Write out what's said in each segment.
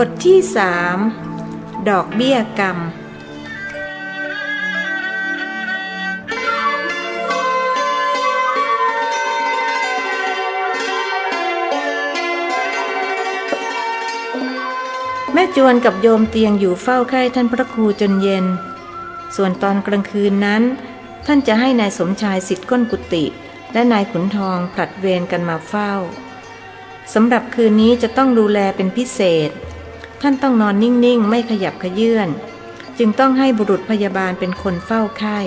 บทที่สามดอกเบี้ยกรรม แม่จวนกับโยมเตียงอยู่เฝ้าไข้ท่านพระครูจนเย็น ส่วนตอนกลางคืนนั้น ท่านจะให้นายสมชายสิทธิ์ก้นกุฏิและนายขุนทองผลัดเวรกันมาเฝ้าสำหรับคืนนี้จะต้องดูแลเป็นพิเศษ ท่านต้องนอนนิ่งๆ ไม่ขยับขยื่น จึงต้องให้บุรุษพยาบาลเป็นคนเฝ้าไข้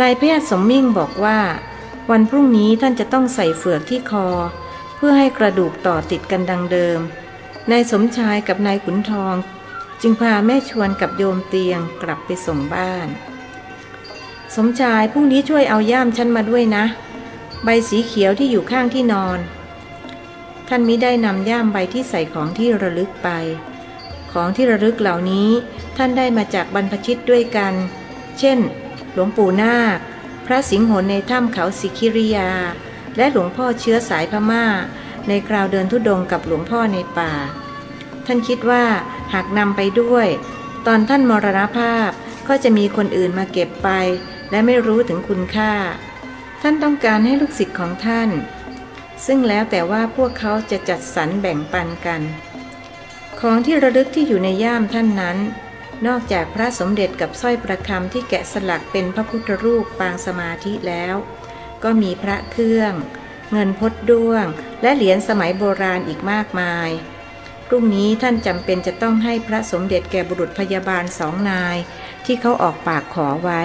นายแพทย์สมมิ่งบอกว่า วันพรุ่งนี้ท่านจะต้องใส่เฟือกที่คอ เพื่อให้กระดูกต่อติดกันดังเดิม นายสมชายกับนายขุนทอง จึงพาแม่ชวนกับโยมเตียงกลับไปส่งบ้าน สมชายพรุ่งนี้ช่วยเอาย่ามฉันมาด้วยนะ ใบสีเขียวที่อยู่ข้างที่นอน ท่านมิได้นำย่ามใบที่ใส่ของที่ระลึกไป ของที่ระลึกเหล่านี้ท่านได้มาจากบรรพชิตด้วยกัน เช่น หลวงปู่นาค พระสิงห์หนในถ้ำเขาสิคิริยา และหลวงพ่อเชื้อสายพม่า ในคราวเดินทุดงกับหลวงพ่อในป่า ท่านคิดว่าหากนำไปด้วย ตอนท่านมรณภาพก็จะมีคนอื่นมาเก็บไป และไม่รู้ถึงคุณค่า ท่านต้องการให้ลูกศิษย์ของท่าน ซึ่งแล้วแต่ว่าพวกเขาจะจัดสรรแบ่งปันกัน ของที่ระลึกที่อยู่ในย่ามท่านนั้น นอกจากพระสมเด็จกับสร้อยประคำที่แกะสลักเป็นพระพุทธรูปปางสมาธิแล้ว ก็มีพระเครื่อง เงินพดด้วง และเหรียญสมัยโบราณอีกมากมายพรุ่งนี้ท่านจำเป็นจะต้องให้พระสมเด็จแก่บุรุษพยาบาลสองนาย ที่เขาออกปากขอไว้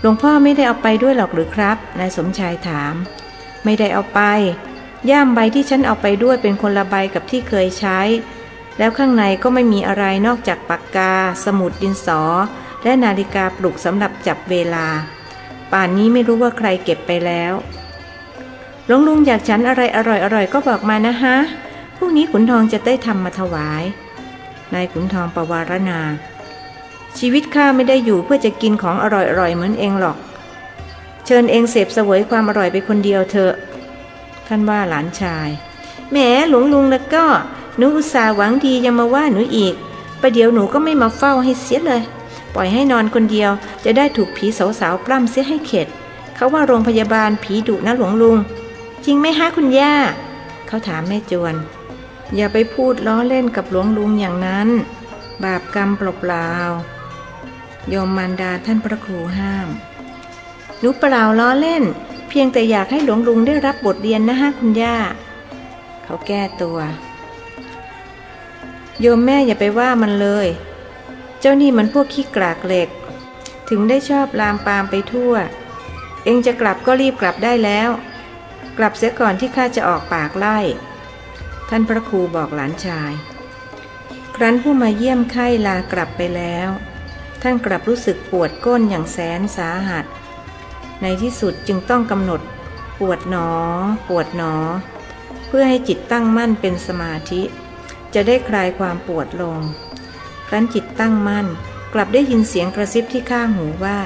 หลวงพ่อไม่ได้เอาไปด้วยหรอกหรือครับ นายสมชายถาม ไม่ได้เอาไป ย่ามใบที่ฉันเอาไปด้วยเป็นคนละใบกับที่เคยใช้ แล้วข้างในก็ไม่มีอะไรนอกจากปากกา สมุดดินสอ และนาฬิกาปลุกสำหรับจับเวลา ป่านนี้ไม่รู้ว่าใครเก็บไปแล้วหลวงลุงอยากฉันอะไรอร่อยๆก็บอกมานะฮะพรุ่งนี้ขุนทองจะได้ทำมาถวายนายขุนทองประวารณา ชีวิตข้าไม่ได้อยู่เพื่อจะกินของอร่อยๆเหมือนเองหรอก เชิญเองเสพเสวยความอร่อยไปคนเดียวเถอะ ท่านว่าหลานชาย แหมหลวงลุงแล้วก็หนูอุตส่าห์หวังดียังมาว่าหนูอีกประเดี๋ยวหนูก็ไม่มาเฝ้าให้เสียเลย ปล่อยให้นอนคนเดียว จะได้ถูกผีสาวๆปล้ำเสียให้เข็ด เขาว่าโรงพยาบาลผีดุนะหลวงลุง จริงไหมฮะคุณย่า เขาถามแม่จวน อย่าไปพูดล้อเล่นกับหลวงลุงอย่างนั้น บาปกรรมเปล่าๆยมมารดาท่านพระครูห้าม หนูเปล่าล้อเล่น เพียงแต่อยากให้หลวงลุงได้รับบทเรียนนะฮะคุณย่า เขาแก้ตัว โยมแม่อย่าไปว่ามันเลย เจ้านี่มันพวกขี้กรากเหล็ก ถึงได้ชอบลามปามไปทั่ว เองจะกลับก็รีบกลับได้แล้ว กลับเสียก่อนที่ข้าจะออกปากไล่ ท่านพระครูบอกหลานชาย ครั้นผู้มาเยี่ยมไข้ลากลับไปแล้ว ท่านกลับรู้สึกปวดก้นอย่างแสนสาหัส ในที่สุดจึงต้องกำหนด ปวดหนอ ปวดหนอ เพื่อให้จิตตั้งมั่นเป็นสมาธิ จะได้คลายความปวดลง ครั้นจิตตั้งมั่น กลับได้ยินเสียงกระซิบที่ข้างหูว่า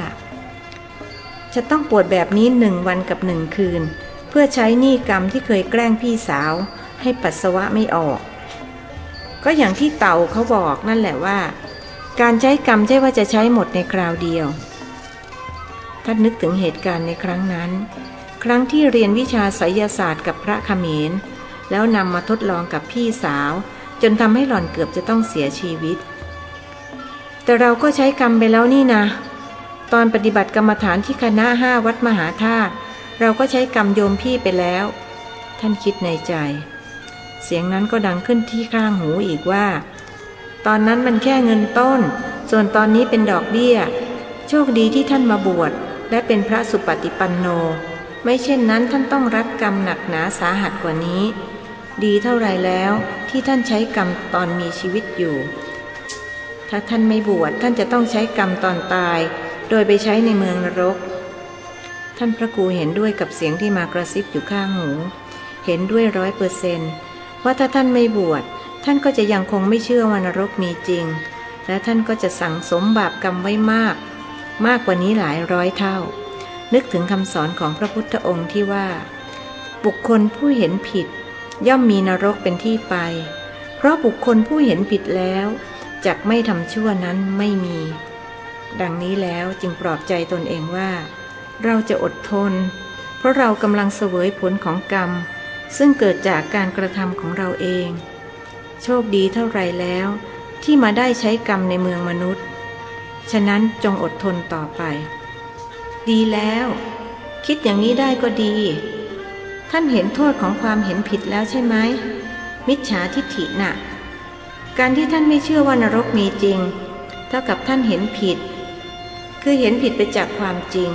จะต้องปวดแบบนี้หนึ่งวันกับหนึ่งคืน เพื่อใช้หนี้กรรมที่เคยแกล้งพี่สาว ให้ปัสสาวะไม่ออก ก็อย่างที่เต่าเขาบอกนั่นแหละว่า การใช้กรรมใช่ว่าจะใช้หมดในคราวเดียว ท่านนึกถึงเหตุการณ์ในครั้งนั้น ครั้งที่เรียนวิชาไสยศาสตร์กับพระเขมร แล้วนำมาทดลองกับพี่สาว จนทำให้หล่อนเกือบจะต้องเสียชีวิต แต่เราก็ใช้กรรมไปแล้วนี่นะ ตอนปฏิบัติกรรมฐานที่คณะห้าวัดมหาธาตุเราก็ใช้กรรมโยมพี่ไปแล้ว ท่านคิดในใจ เสียงนั้นก็ดังขึ้นที่ข้างหูอีกว่า ตอนนั้นมันแค่เงินต้น ส่วนตอนนี้เป็นดอกเบี้ย โชคดีที่ท่านมาบวช และเป็นพระสุปฏิปันโน ไม่เช่นนั้นท่านต้องรับกรรมหนักหนาสาหัสกว่านี้ ดีเท่าไรแล้วที่ท่านใช้กรรมตอนมีชีวิตอยู่ ถ้าท่านไม่บวชท่านจะต้องใช้กรรมตอนตาย โดยไปใช้ในเมืองนรก ท่านพระครูเห็นด้วยกับเสียงที่มากระซิบอยู่ข้างหู เห็นด้วยร้อยเปอร์เซนต์ว่าถ้าท่านไม่บวชท่านก็จะยังคงไม่เชื่อว่านรกมีจริง และท่านก็จะสั่งสมบาปกรรมไว้มาก มากกว่านี้หลายร้อยเท่า นึกถึงคำสอนของพระพุทธองค์ที่ว่า บุคคลผู้เห็นผิด ย่อมมีนรกเป็นที่ไป เพราะบุคคลผู้เห็นผิดแล้วจักไม่ทำชั่วนั้นไม่มี ดังนี้แล้วจึงปลอบใจตนเองว่า เราจะอดทน เพราะเรากำลังเสวยผลของกรรม ซึ่งเกิดจากการกระทำของเราเอง โชคดีเท่าไรแล้ว ที่มาได้ใช้กรรมในเมืองมนุษย์ ฉะนั้นจงอดทนต่อไป ดีแล้ว คิดอย่างนี้ได้ก็ดี ท่านเห็นโทษของความเห็นผิดแล้วใช่ไหม มิจฉาทิฏฐิน่ะ การที่ท่านไม่เชื่อว่านรกมีจริง เท่ากับท่านเห็นผิด คือเห็นผิดไปจากความจริง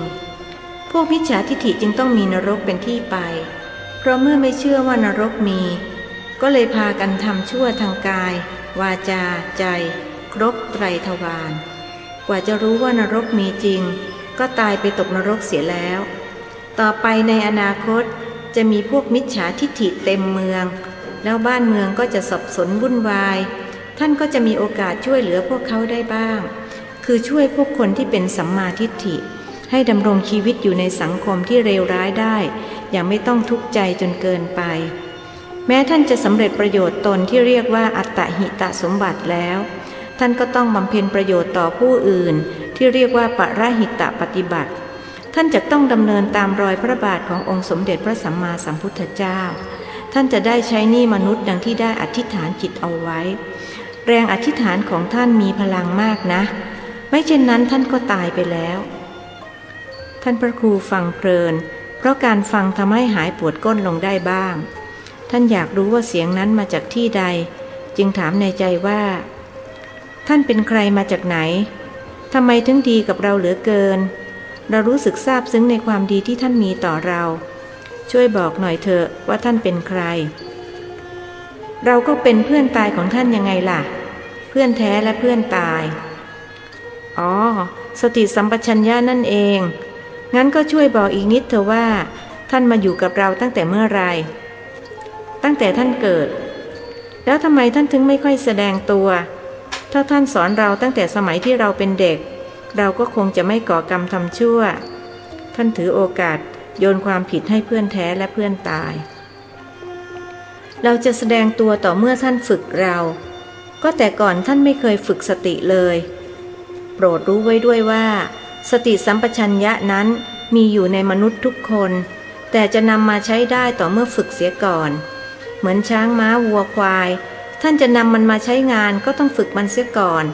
พวกมิจฉาทิฏฐิจึงต้องมีนรกเป็นที่ไป เพราะเมื่อไม่เชื่อว่านรกมี ก็เลยพากันทำชั่วทางกาย วาจา ใจ ครบไตรทวาร กว่าจะรู้ว่านรกมีจริง ก็ตายไปตกนรกเสียแล้ว ต่อไปในอนาคตจะมีพวกมิจฉาทิฏฐิเต็มเมือง แล้วบ้านเมืองก็จะสับสนวุ่นวาย ท่านก็จะมีโอกาสช่วยเหลือพวกเขาได้บ้าง คือช่วยพวกคนที่เป็นสัมมาทิฏฐิ ให้ดำรงชีวิตอยู่ในสังคมที่เลวร้ายได้ อย่างไม่ต้องทุกข์ใจจนเกินไป แม้ท่านจะสำเร็จประโยชน์ตนที่เรียกว่าอัตตหิตะสมบัติแล้ว ท่านก็ต้องบำเพ็ญประโยชน์ต่อผู้อื่น ที่เรียกว่าปรหิตะปฏิบัติ ท่านจะต้องดำเนินตามรอยพระบาทขององค์สมเด็จพระสัมมาสัมพุทธเจ้า ท่านจะได้ใช้นี้มนุษย์ดังที่ได้อธิษฐานจิตเอาไว้ แรงอธิษฐานของท่านมีพลังมากนะ ไม่เช่นนั้นท่านก็ตายไปแล้ว ท่านพระครูฟังเพลิน เพราะการฟังทำให้หายปวดก้นลงได้บ้าง ท่านอยากรู้ว่าเสียงนั้นมาจากที่ใด จึงถามในใจว่า ท่านเป็นใครมาจากไหนทำไมถึงดีกับเราเหลือเกิน เรารู้สึกซาบซึ้งในความดีที่ท่านมีต่อเรา ช่วยบอกหน่อยเถอะว่าท่านเป็นใคร เราก็เป็นเพื่อนตายของท่านยังไงล่ะ เพื่อนแท้และเพื่อนตาย อ๋อ สติสัมปชัญญะนั่นเอง งั้นก็ช่วยบอกอีกนิดเถอะว่า ท่านมาอยู่กับเราตั้งแต่เมื่อไหรตั้งแต่ท่านเกิด แล้วทำไมท่านถึงไม่ค่อยแสดงตัว ถ้าท่านสอนเราตั้งแต่สมัยที่เราเป็นเด็ก เราก็คงจะไม่ก่อกรรมทำชั่ว ท่านถือโอกาสโยนความผิดให้เพื่อนแท้และเพื่อนตาย เราจะแสดงตัวต่อเมื่อท่านฝึกเรา ก็แต่ก่อนท่านไม่เคยฝึกสติเลย โปรดรู้ไว้ด้วยว่า สติสัมปชัญญะนั้นมีอยู่ในมนุษย์ทุกคน แต่จะนำมาใช้ได้ต่อเมื่อฝึกเสียก่อน เหมือนช้างม้าวัวควาย ท่านจะนำมันมาใช้งานก็ต้องฝึกมันเสียก่อน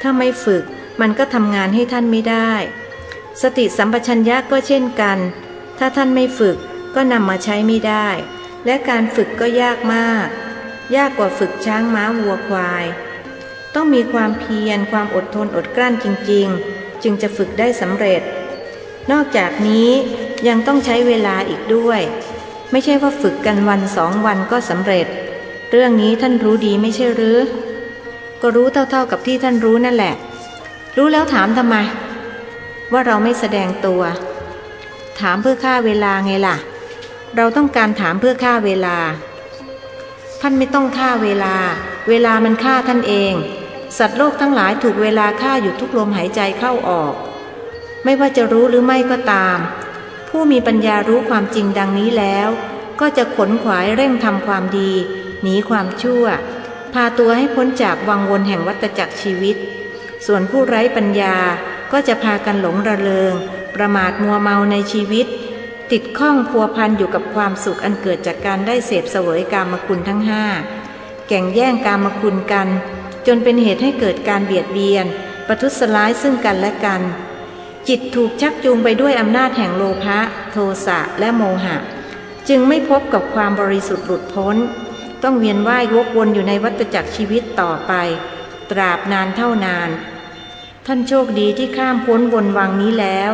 ถ้าไม่ฝึกมันก็ทำงานให้ท่านไม่ได้ สติสัมปชัญญะก็เช่นกัน ถ้าท่านไม่ฝึกก็นำมาใช้ไม่ได้ และการฝึกก็ยากมาก ยากกว่าฝึกช้างม้าวัวควาย ต้องมีความเพียรความอดทนอดกลั้นจริง ๆ จึงจะฝึกได้สำเร็จ นอกจากนี้ยังต้องใช้เวลาอีกด้วย ไม่ใช่ว่าฝึกกันวันสองวันก็สำเร็จ เรื่องนี้ท่านรู้ดีไม่ใช่หรือ ก็รู้เท่าๆกับที่ท่านรู้นั่นแหละ รู้แล้วถามทำไม ว่าเราไม่แสดงตัว ถามเพื่อฆ่าเวลาไงล่ะ เราต้องการถามเพื่อฆ่าเวลา ท่านไม่ต้องฆ่าเวลา เวลามันฆ่าท่านเอง สัตว์โลกทั้งหลายถูกเวลาฆ่าอยู่ทุกลมหายใจเข้าออก ไม่ว่าจะรู้หรือไม่ก็ตาม ผู้มีปัญญารู้ความจริงดังนี้แล้ว ก็จะขนขวายเร่งทำความดี หนีความชั่ว พาตัวให้พ้นจากวังวนแห่งวัฏจักรชีวิต ส่วนผู้ไร้ปัญญาก็จะพากันหลงระเริง ประมาทมัวเมาในชีวิต ติดข้องพัวพันอยู่กับความสุขอันเกิดจากการได้เสพเสวยกามคุณทั้งห้าแก่งแย่งกามคุณกัน จนเป็นเหตุให้เกิดการเบียดเบียน ประทุษร้ายซึ่งกันและกัน จิตถูกชักจูงไปด้วยอำนาจแห่งโลภะโทสะและโมหะ จึงไม่พบกับความบริสุทธิ์หลุดพ้น ต้องเวียนว่าย วกวนอยู่ในวัฏจักรชีวิตต่อไป ตราบนานเท่านาน ท่านโชคดีที่ข้ามพ้นวนวังนี้แล้ว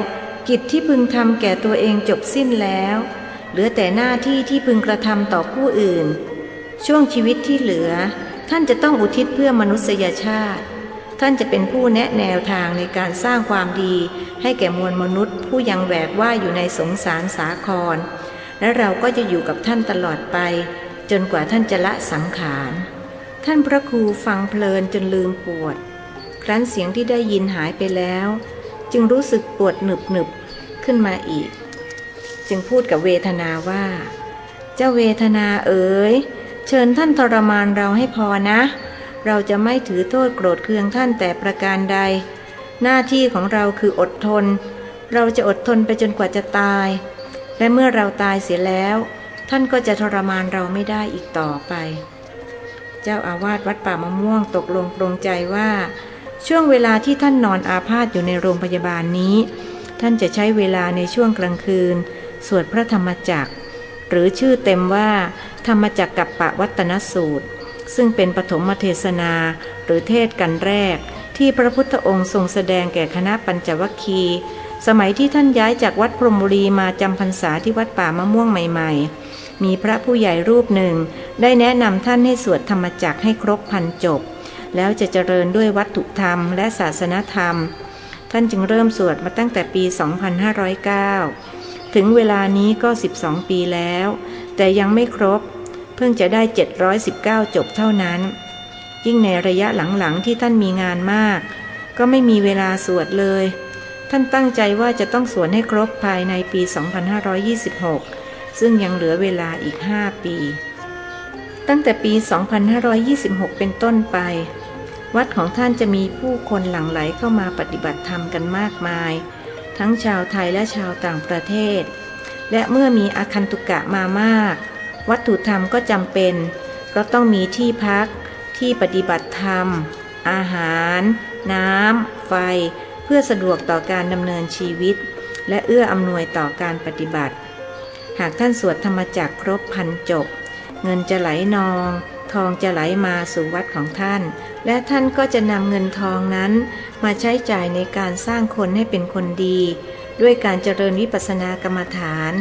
กิจที่พึงทำแก่ตัวเองจบสิ้นแล้ว เหลือแต่หน้าที่ที่พึงกระทำต่อผู้อื่น ช่วงชีวิตที่เหลือ ท่านจะต้องอุทิศเพื่อมนุษยชาติ ท่านจะเป็นผู้แนะแนวทางในการสร้างความดี ให้แก่มวลมนุษย์ ผู้ยังแหวกว่ายอยู่ในสงสารสาคร และเราก็จะอยู่กับท่านตลอดไป จนกว่าท่านจะละสังขาร ท่านพระครูฟังเพลินจนลืมปวด ครั้นเสียงที่ได้ยินหายไปแล้ว จึงรู้สึกปวดหนึบหนึบขึ้นมาอีก จึงพูดกับเวทนาว่า เจ้าเวทนาเอ๋ยเชิญท่านทรมานเราให้พอนะ เราจะไม่ถือโทษโกรธเคืองท่านแต่ประการใด หน้าที่ของเราคืออดทน เราจะอดทนไปจนกว่าจะตาย และเมื่อเราตายเสียแล้ว ท่านก็จะทรมานเราไม่ได้อีกต่อไป เจ้าอาวาสวัดป่ามะม่วงตกลงปรงใจว่า ช่วงเวลาที่ท่านนอนอาพาธอยู่ในโรงพยาบาลนี้ ท่านจะใช้เวลาในช่วงกลางคืน สวดพระธรรมจักร หรือชื่อเต็มว่า ธรรมจักรกับปะวัตนสูตร ซึ่งเป็นปฐมเทศนาหรือเทศกันแรก ที่พระพุทธองค์ทรงแสดงแก่คณะปัญจวัคคีสมัยที่ท่านย้ายจากวัดพรหมบุรีมาจำพรรษาที่วัดป่ามะม่วงใหม่ ๆ มีพระผู้ใหญ่รูปหนึ่ง ได้แนะนำท่านให้สวดธรรมจักให้ครบพันจบ แล้วจะเจริญด้วยวัตถุธรรมและศาสนธรรม ท่านจึงเริ่มสวดมาตั้งแต่ปี 2509 ถึงเวลานี้ก็ 12 ปีแล้ว แต่ยังไม่ครบ เพิ่งจะได้ 719 จบเท่านั้น ยิ่งในระยะหลังๆที่ท่านมีงานมาก ก็ไม่มีเวลาสวดเลย ท่านตั้งใจว่าจะต้องสวดให้ครบภายในปี 2526 ซึ่งยังเหลือเวลาอีก 5 ปี ตั้งแต่ปี 2526 เป็นต้นไป วัดของท่านจะมีผู้คนหลั่งไหลเข้ามาปฏิบัติธรรมกันมากมาย ทั้งชาวไทยและชาวต่างประเทศ และเมื่อมีอาคันตุกะมามาก วัตถุธรรมก็จำเป็น เพราะต้องมีที่พัก ที่ปฏิบัติธรรม อาหาร น้ำ ไฟ เพื่อสะดวกต่อการดำเนินชีวิต และเอื้ออำนวยต่อการปฏิบัติ หากท่านสวดธรรมจักครบพันจบ เงินจะไหลนอง ทองจะไหลมาสู่วัดของท่าน และท่านก็จะนำเงินทองนั้น มาใช้จ่ายในการสร้างคนให้เป็นคนดี ด้วยการเจริญวิปัสสนากรรมฐาน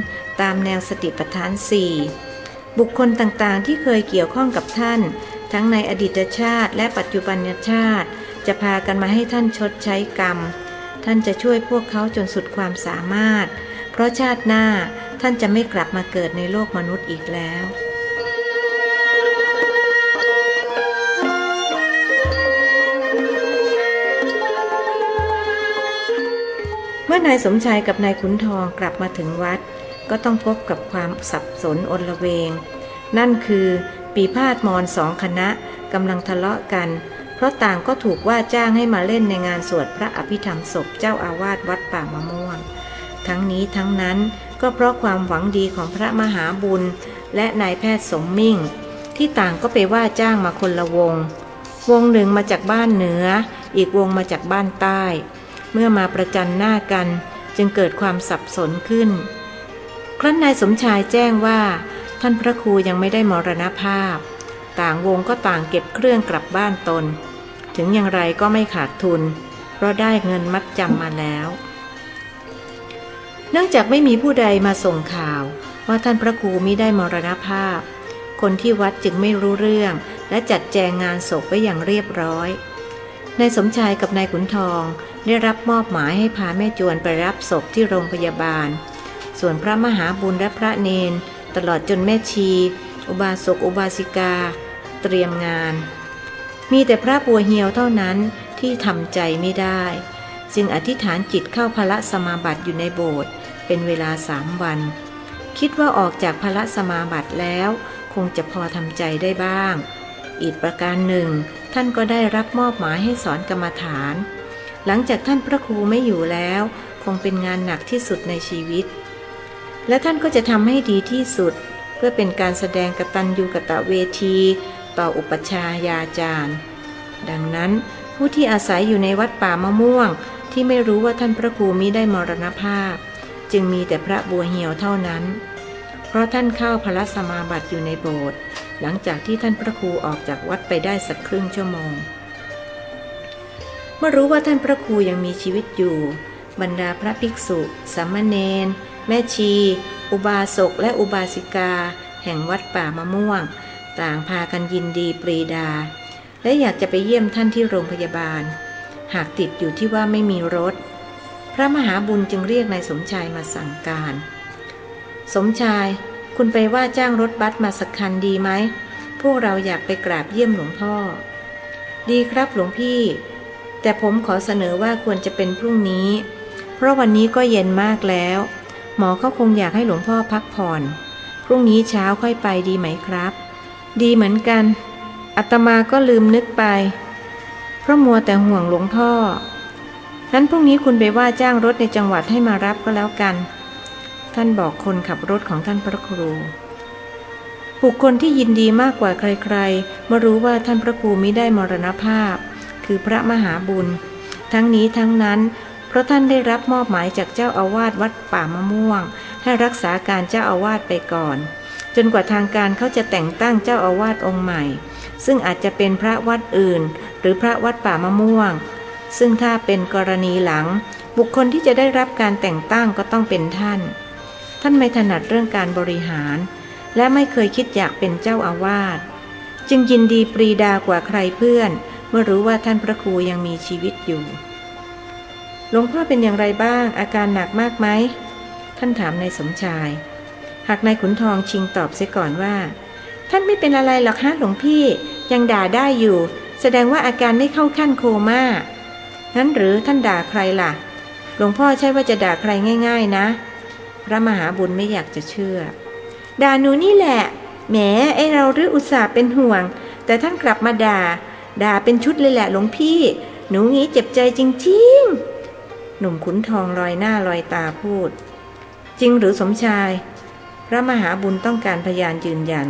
ตามแนวสติปัฏฐานสี่บุคคลต่างๆ ที่เคยเกี่ยวข้องกับท่าน ทั้งในอดีตชาติและปัจจุบันชาติ จะพากันมาให้ท่านชดใช้กรรม ท่านจะช่วยพวกเขาจนสุดความสามารถ เพราะชาติหน้า ท่านจะไม่กลับมาเกิดในโลกมนุษย์อีกแล้วเมื่อนายสมชายกับนายขุนทองกลับมาถึงวัด ก็ต้องพบกับความสับสนอนละเวง นั่นคือปีพาดมอนสองคณะกำลังทะเลาะกัน เพราะต่างก็ถูกว่าจ้างให้มาเล่นในงานสวดพระอภิธรรมศพเจ้าอาวาสวัดป่ามะม่วง ทั้งนี้ทั้งนั้น ก็เพราะความหวังดีของพระมหาบุญ และนายแพทย์สมมิ่ง ที่ต่างก็ไปว่าจ้างมาคนละวง วงหนึ่งมาจากบ้านเหนือ อีกวงมาจากบ้านใต้ เมื่อมาประจันหน้ากันจึงเกิดความสับสนขึ้น ครั้นนายสมชายแจ้งว่า ท่านพระครูยังไม่ได้มรณภาพ ต่างวงก็ต่างเก็บเครื่องกลับบ้านตน ถึงอย่างไรก็ไม่ขาดทุน เพราะได้เงินมัดจำมาแล้ว เนื่องจากไม่มีผู้ใดมาส่งข่าว ว่าท่านพระครูมิได้มรณภาพ คนที่วัดจึงไม่รู้เรื่อง และจัดแจงงานศพไว้อย่างเรียบร้อยนายสมชายกับนายขุนทองได้รับมอบหมายให้พาแม่จวนไปรับศพที่โรงพยาบาล ส่วนพระมหาบุญและพระเนน ตลอดจนแม่ชี อุบาสกอุบาสิกา เตรียมงาน มีแต่พระบัวเหียวเท่านั้นที่ทำใจไม่ได้ จึงอธิษฐานจิตเข้าพระสมาบัติอยู่ในโบสถ์เป็นเวลาสามวัน คิดว่าออกจากพระสมาบัติแล้ว คงจะพอทำใจได้บ้าง อีกประการหนึ่ง ท่านก็ได้รับมอบหมายให้สอนกรรมฐาน หลังจากท่านพระครูไม่อยู่แล้ว คงเป็นงานหนักที่สุดในชีวิต และท่านก็จะทำให้ดีที่สุด เพื่อเป็นการแสดงกตัญญูกตะเวที ต่ออุปชายาจารย์ ดังนั้นผู้ที่อาศัยอยู่ในวัดป่ามะม่วง ที่ไม่รู้ว่าท่านพระครูมิได้มรณภาพ จึงมีแต่พระบัวเหี่ยวเท่านั้น เพราะท่านเข้าพระสมาบัติอยู่ในโบสถ์หลังจากที่ท่านพระครูออกจากวัดไปได้สักครึ่งชั่วโมง เมื่อรู้ว่าท่านพระครูยังมีชีวิตอยู่ บรรดาพระภิกษุสามเณรแม่ชี อุบาสกและอุบาสิกา แห่งวัดป่ามะม่วง ต่างพากันยินดีปรีดา และอยากจะไปเยี่ยมท่านที่โรงพยาบาล หากติดอยู่ที่ว่าไม่มีรถ พระมหาบุญจึงเรียกนายสมชายมาสั่งการ สมชายคุณไปว่าจ้างรถบัสมาสักคันดีไหม พวกเราอยากไปกราบเยี่ยมหลวงพ่อ ดีครับหลวงพี่ แต่ผมขอเสนอว่าควรจะเป็นพรุ่งนี้ เพราะวันนี้ก็เย็นมากแล้ว หมอเขาคงอยากให้หลวงพ่อพักผ่อน พรุ่งนี้เช้าค่อยไปดีไหมครับ ดีเหมือนกันอาตมาก็ลืมนึกไป เพราะมัวแต่ห่วงหลวงพ่องั้นพรุ่งนี้คุณไปว่าจ้างรถในจังหวัดให้มารับก็แล้วกัน ท่านบอกคนขับรถของท่านพระครู บุคคลที่ยินดีมากกว่าใครๆเมื่อรู้ว่าท่านพระครูมิได้มรณภาพ คือพระมหาบุญ ทั้งนี้ทั้งนั้น เพราะท่านได้รับมอบหมายจากเจ้าอาวาสวัดป่ามะม่วง ให้รักษาการเจ้าอาวาสไปก่อน จนกว่าทางการเขาจะแต่งตั้งเจ้าอาวาสองค์ใหม่ ซึ่งอาจจะเป็นพระวัดอื่น รือพระวัดป่ามะม่วง ซึ่งถ้าเป็นกรณีหลัง บุคคลที่จะได้รับการแต่งตั้งก็ต้องเป็นท่าน ท่านไม่ถนัดเรื่องการบริหาร และไม่เคยคิดอยากเป็นเจ้าอาวาสจึงยินดีปรีดากว่าใครเพื่อน เมื่อรู้ว่าท่านพระครูยังมีชีวิตอยู่หลวงพ่อเป็นอย่างไรบ้าง อาการหนักมากไหมท่านถามนายสมชาย หากนายขุนทองชิงตอบเสียก่อนว่า ท่านไม่เป็นอะไรหรอกฮะหลวงพี่ ยังด่าได้อยู่ ดงว่าอาการไม่เข้าขั้นโคม่างั้นหรือท่านด่าใครล่ะ หลวงพ่อใช่ว่าจะด่าใครง่าย ๆ นะ พระมหาบุญไม่อยากจะเชื่อ ด่าหนูนี่แหละ แหมไอเราหรืออุตส่าห์เป็นห่วง แต่ท่านกลับมาด่า ด่าเป็นชุดเลยแหละหลวงพี่ หนูงี้เจ็บใจจริงๆ หนุ่มขุนทองลอยหน้าลอยตาพูด จริงหรือสมชาย พระมหาบุญต้องการพยานยืนยัน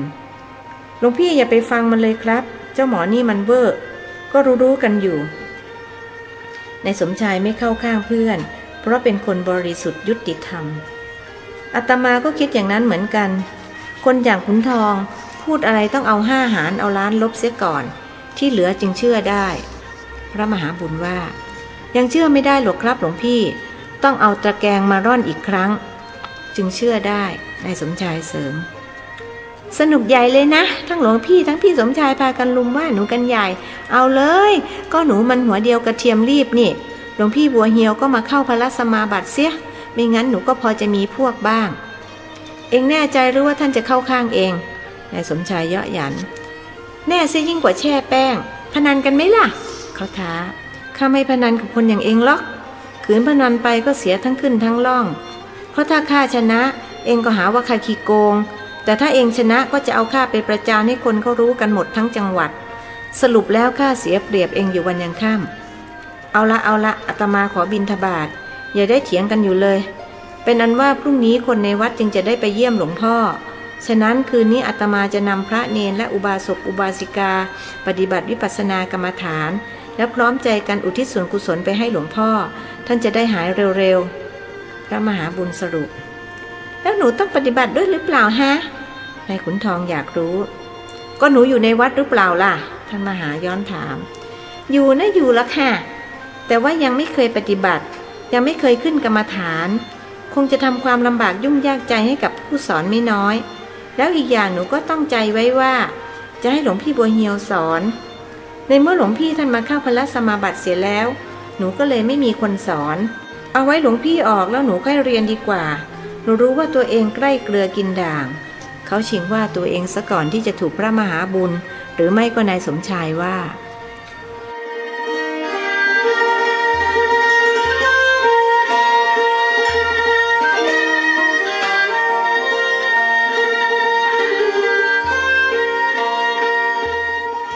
หลวงพี่อย่าไปฟังมันเลยครับ เจ้าหมอนี่มันเวอร์ ก็รู้ๆกันอยู่ ในสมชายไม่เข้าข้างเพื่อน เพราะเป็นคนบริสุทธิ์ยุติธรรมอาตมาก็คิดอย่างนั้นเหมือนกัน คนอย่างขุนทองพูดอะไรต้องเอาห้าหารเอาล้านลบเสียก่อน ที่เหลือจึงเชื่อได้ พระมหาบุญว่า ยังเชื่อไม่ได้หรอกครับหลวงพี่ ต้องเอาตะแกรงมาร่อนอีกครั้ง จึงเชื่อได้นายสมชายเสริม สนุกใหญ่เลยนะ ทั้งหลวงพี่ทั้งพี่สมชายพากันลุมว่าหนูกันใหญ่ เอาเลย ก็หนูมันหัวเดียวกระเทียมรีบนี่ หลวงพี่บัวเหียวก็มาเข้าพระสมาบัติเสีย ไม่งั้นหนูก็พอจะมีพวกบ้าง เองแน่ใจหรือว่าท่านจะเข้าข้างเอง นายสมชายเยาะหยัน แน่ซิยิ่งกว่าแช่แป้ง พนันกันไหมล่ะ เขาท้า ข้าไม่พนันกับคนอย่างเองหรอก ขืนพนันไปก็เสียทั้งขึ้นทั้งล่อง เพราะถ้าข้าชนะ เองก็หาว่าข้าขี้โกง แต่ถ้าเองชนะก็จะเอาข้าไปประจานให้คนเขารู้กันหมดทั้งจังหวัด สรุปแล้วข้าเสียเปรียบเองอยู่วันยังค่ำเอาละเอาละอาตมาขอบินทบาทอย่าได้เถียงกันอยู่เลย เป็นอันว่าพรุ่งนี้คนในวัดจึงจะได้ไปเยี่ยมหลวงพ่อ ฉะนั้นคืนนี้อาตมาจะนำพระเนนและอุบาสกอุบาสิกา ปฏิบัติวิปัสสนากรรมฐาน และพร้อมใจกันอุทิศส่วนกุศลไปให้หลวงพ่อ ท่านจะได้หายเร็วๆพระมหาบุญสรุป แล้วหนูต้องปฏิบัติด้วยหรือเปล่าฮะ นายขุนทองอยากรู้ ก็หนูอยู่ในวัดหรือเปล่าล่ะท่านมหาย้อนถาม อยู่นะอยู่ละค่ะ แต่ว่ายังไม่เคยปฏิบัติ ยังไม่เคยขึ้นกรรมฐาน คงจะทำความลำบากยุ่งยากใจให้กับผู้สอนไม่น้อย แล้วอีกอย่างหนูก็ต้องใจไว้ว่า จะให้หลวงพี่บัวเฮียวสอน ในเมื่อหลวงพี่ท่านมาเข้าพระสมาบัติเสียแล้ว หนูก็เลยไม่มีคนสอน เอาไว้หลวงพี่ออกแล้วหนูค่อยเรียนดีกว่า หนูรู้ว่าตัวเองใกล้เกลือกินด่าง เขาชิงว่าตัวเองซะก่อนที่จะถูกพระมหาบุญ หรือไม่ก็นายสมชายว่า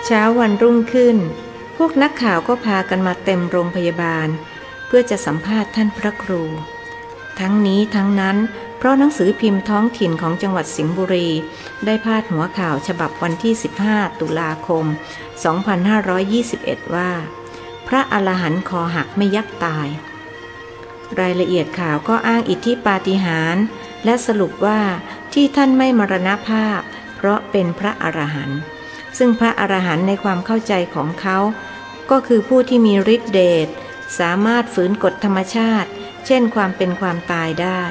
เช้าวันรุ่งขึ้น พวกนักข่าวก็พากันมาเต็มโรงพยาบาล เพื่อจะสัมภาษณ์ท่านพระครู ทั้งนี้ทั้งนั้น เพราะหนังสือพิมพ์ท้องถิ่นของจังหวัดสิงห์บุรี ได้พาดหัวข่าวฉบับวันที่ 15 ตุลาคม 2521 ว่า พระอรหันต์คอหักไม่ยักตาย รายละเอียดข่าวก็อ้างอิทธิปาฏิหาริย์และสรุปว่าที่ท่านไม่มรณภาพ เพราะเป็นพระอรหันต์ซึ่งพระอรหันต์ในความเข้าใจของเขา ก็คือผู้ที่มีฤทธิเดชสามารถฝืนกฎธรรมชาติ เช่นความเป็นความตายได้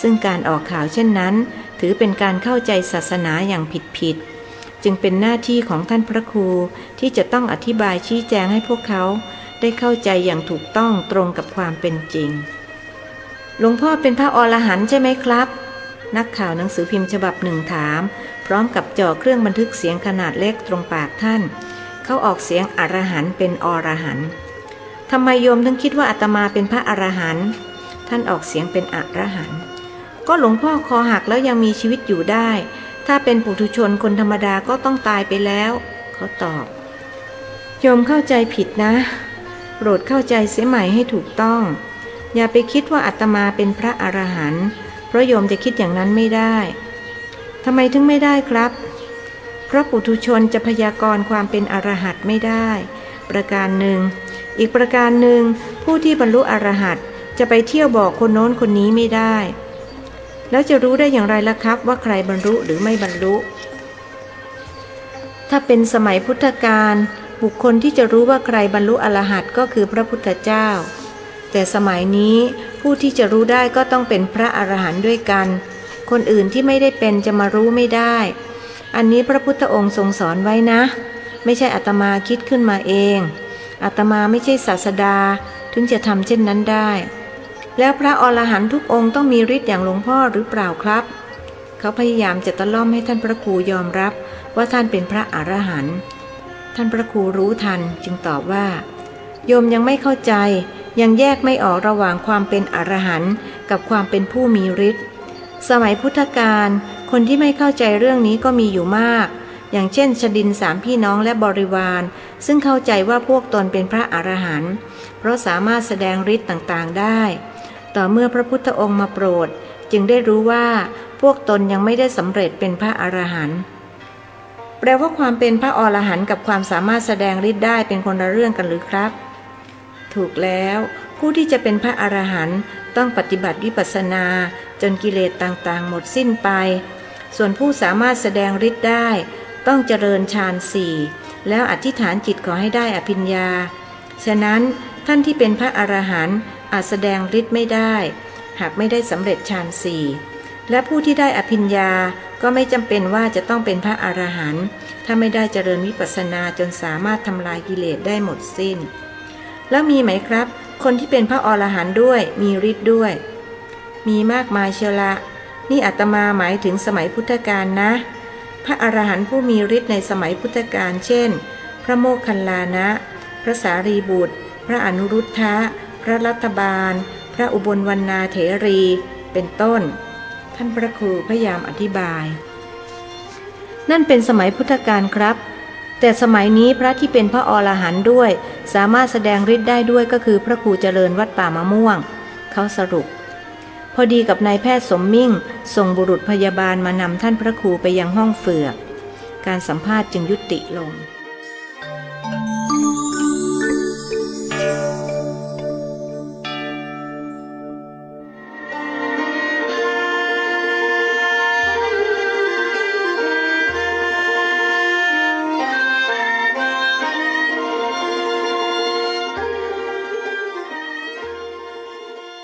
ซึ่งการออกข่าวเช่นนั้น ถือเป็นการเข้าใจศาสนาอย่างผิดๆจึงเป็นหน้าที่ของท่านพระครูที่จะต้องอธิบายชี้แจงให้พวกเขา ได้เข้าใจอย่างถูกต้องตรงกับความเป็นจริง หลวงพ่อเป็นพระอรหันต์ใช่ไหมครับ นักข่าวหนังสือพิมพ์ฉบับหนึ่งถาม พร้อมกับจ่อเครื่องบันทึกเสียงขนาดเล็กตรงปากท่าน เขาออกเสียงอรหันต์เป็นอรหันต์ทำไมโยมถึงคิดว่าอาตมาเป็นพระอรหันต์ท่านออกเสียงเป็นอรหันต์ ก็หลวงพ่อคอหักแล้วยังมีชีวิตอยู่ได้ ถ้าเป็นปุถุชนคนธรรมดาก็ต้องตายไปแล้ว เขาตอบ โยมเข้าใจผิดนะ โปรดเข้าใจเสียใหม่ให้ถูกต้อง อย่าไปคิดว่าอาตมาเป็นพระอรหันต์ เพราะโยมจะคิดอย่างนั้นไม่ได้ ทำไมถึงไม่ได้ครับ เพราะปุถุชนจะพยากรณ์ความเป็นอรหันต์ไม่ได้ ประการหนึ่ง อีกประการหนึ่งผู้ที่บรรลุอรหันต์จะไปเที่ยวบอกคนโน้นคนนี้ไม่ได้ แล้วจะรู้ได้อย่างไรล่ะครับ ว่าใครบรรลุหรือไม่บรรลุ ถ้าเป็นสมัยพุทธกาลบุคคลที่จะรู้ว่าใครบรรลุอรหัตก็คือพระพุทธเจ้า แต่สมัยนี้ผู้ที่จะรู้ได้ก็ต้องเป็นพระอรหันต์ด้วยกัน คนอื่นที่ไม่ได้เป็นจะมารู้ไม่ได้ อันนี้พระพุทธองค์ทรงสอนไว้นะ ไม่ใช่อาตมาคิดขึ้นมาเองอาตมาไม่ใช่ศาสดา ถึงจะทำเช่นนั้นได้ แล้วพระอรหันต์ทุกองค์ต้องมีฤทธิ์อย่างหลวงพ่อหรือเปล่าครับ เขาพยายามจะตะล่อมให้ท่านพระครูยอมรับว่าท่านเป็นพระอรหันต์ท่านพระครูรู้ทันจึงตอบว่า โยมยังไม่เข้าใจ ยังแยกไม่ออกระหว่างความเป็นอรหันต์กับความเป็นผู้มีฤทธิ์สมัยพุทธกาลคนที่ไม่เข้าใจเรื่องนี้ก็มีอยู่มาก อย่างเช่นชดินสามพี่น้องและบริวาร ซึ่งเข้าใจว่าพวกตนเป็นพระอรหันต์เพราะสามารถแสดงฤทธิ์ต่างๆได้ ต่อเมื่อพระพุทธองค์มาโปรด จึงได้รู้ว่าพวกตนยังไม่ได้สำเร็จเป็นพระอรหันต์แปลว่าความเป็นพระอรหันต์กับความสามารถแสดงฤทธิ์ได้เป็นคนละเรื่องกันหรือครับ ถูกแล้วผู้ที่จะเป็นพระอรหันต์ต้องปฏิบัติวิปัสสนา จนกิเลสต่างๆ หมดสิ้นไป ส่วนผู้สามารถแสดงฤทธิ์ได้ ต้องเจริญฌานสี่แล้วอธิษฐานจิตขอให้ได้อภิญญา ฉะนั้นท่านที่เป็นพระอรหันต์ อาจแสดงฤทธิ์ไม่ได้ หากไม่ได้สำเร็จฌานสี่และผู้ที่ได้อภิญญาก็ไม่จำเป็นว่าจะต้องเป็นพระอรหันต์ถ้าไม่ได้เจริญวิปัสสนาจนสามารถทำลายกิเลสได้หมดสิ้น แล้วมีไหมครับ คนที่เป็นพระอรหันต์ด้วยมีฤทธิ์ด้วย มีมากมายเชียวละ นี่อาตมาหมายถึงสมัยพุทธกาลนะ พระอรหันต์ผู้มีฤทธิ์ในสมัยพุทธกาลเช่น พระโมคคัลลานะ พระสารีบุตร พระอนุรุทธะ พระรัตบาล พระอุบลวรรณาเถรี เป็นต้น ท่านพระครูพยายามอธิบาย นั่นเป็นสมัยพุทธกาลครับ แต่สมัยนี้พระที่เป็นพระอรหันต์ด้วย สามารถแสดงฤทธิ์ได้ด้วยก็คือพระครูเจริญวัดป่ามะม่วง เขาสรุป พอดีกับนายแพทย์สมมิ่ง ส่งบุรุษพยาบาลมานำท่านพระครูไปยังห้องเฟือก การสัมภาษณ์จึงยุติลง